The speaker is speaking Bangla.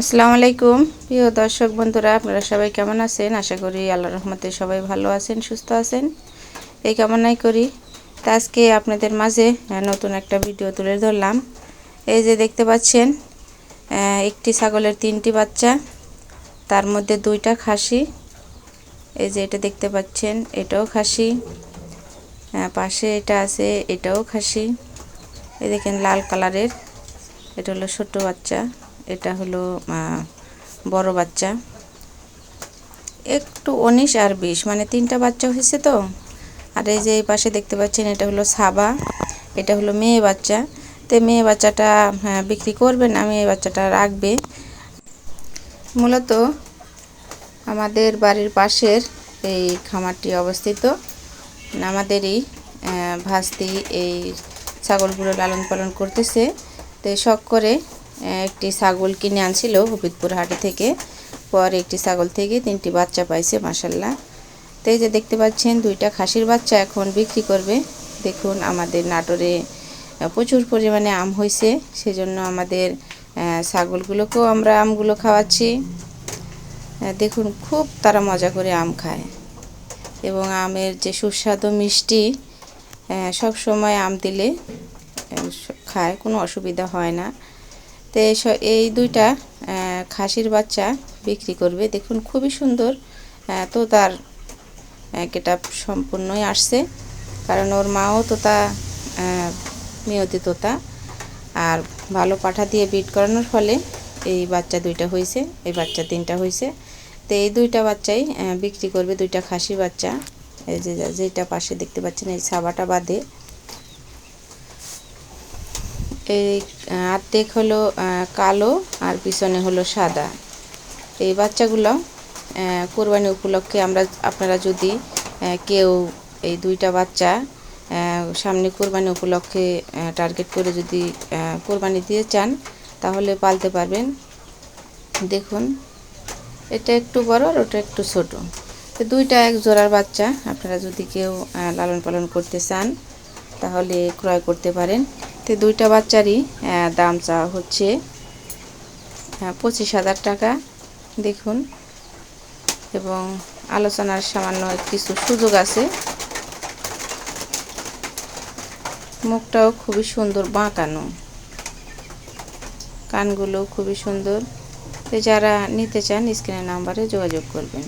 আসসালামু আলাইকুম। প্রিয় দর্শক বন্ধুরা, আপনারা সবাই কেমন আছেন? আশা করি আল্লাহ রহমতে সবাই ভালো আছেন, সুস্থ আছেন। এই কামনাই করি। তা আজকে আপনাদের মাঝে নতুন একটা ভিডিও তুলে ধরলাম। এই যে দেখতে পাচ্ছেন একটি ছাগলের তিনটি বাচ্চা, তার মধ্যে দুইটা খাসি। এই যে এটা দেখতে পাচ্ছেন, এটাও খাসি। পাশে এটা আছে, এটাও খাসি। এই দেখেন, লাল কালারের, এটা হলো ছোট বাচ্চা। এটা হলো বড় বাচ্চা। একটু উনিশ আর বিশ মানে তিনটা বাচ্চা হয়েছে তো। আর এই যে এই পাশে দেখতে পাচ্ছেন, এটা হলো সাবা, এটা হলো মেয়ে বাচ্চা। তো মেয়ে বাচ্চাটা বিক্রি করবে না, মেয়ে বাচ্চাটা রাখবে। মূলত আমাদের বাড়ির পাশের এই খামারটি অবস্থিত। আমাদেরই ভাস্তি এই ছাগলগুলো লালন পালন করতেছে। তো শখ করে একটি ছাগল কিনে আনছিল হবিদপুর হাটে থেকে। পরে একটি ছাগল থেকে তিনটি বাচ্চা পাইছে মাসাল্লাহ তো এই যে দেখতে পাচ্ছেন, দুইটা খাসির বাচ্চা এখন বিক্রি করবে। দেখুন, আমাদের নাটোরে প্রচুর পরিমাণে আম হয়েছে সেজন্য আমাদের ছাগলগুলোকেও আমরা আমগুলো খাওয়াচ্ছি। দেখুন, খুব তারা মজা করে আম খায়। এবং আমের যে সুস্বাদু মিষ্টি সব সময় আম দিলে খায়, কোনো অসুবিধা হয় না। তো এই দুইটা খাসির বাচ্চা বিক্রি করবে। দেখুন, খুবই সুন্দর। তো তার গেটা সম্পূর্ণই আসছে। কারণ ওর মাও তোতা নিয়তি তোতা। আর ভালো পাঠা দিয়ে বিট করানোর ফলে এই বাচ্চা দুইটা হয়েছে এই বাচ্চা তিনটা হয়েছে তো এই দুইটা বাচ্চাই বিক্রি করবে দুইটা খাসি বাচ্চা। এই যে- যেটা পাশে দেখতে পাচ্ছেন, এই সাবাটা বাদে। এই আর্ধেক হলো কালো আর পিছনে হলো সাদা। এই বাচ্চাগুলো কোরবানি উপলক্ষে আমরা, আপনারা যদি কেউ এই দুইটা বাচ্চা সামনে কোরবানি উপলক্ষে টার্গেট করে যদি কোরবানি দিয়ে চান, তাহলে পালতে পারবেন। দেখুন, এটা একটু বড় আর ওটা একটু ছোট। তো দুইটা এক জোড়ার বাচ্চা, আপনারা যদি কেউ লালন পালন করতে চান, তাহলে ক্রয় করতে পারেন। তো দুইটা বাচ্চারই দাম চাওয়া হচ্ছে পঁচিশ হাজার টাকা। দেখুন। এবং আলোচনার সামান্য কিছু সুযোগ আছে। মুখটাও খুবই সুন্দর বাঁকানো। কানগুলো খুবই সুন্দর। যারা নিতে চান, স্ক্রিনের নাম্বারে যোগাযোগ করবেন।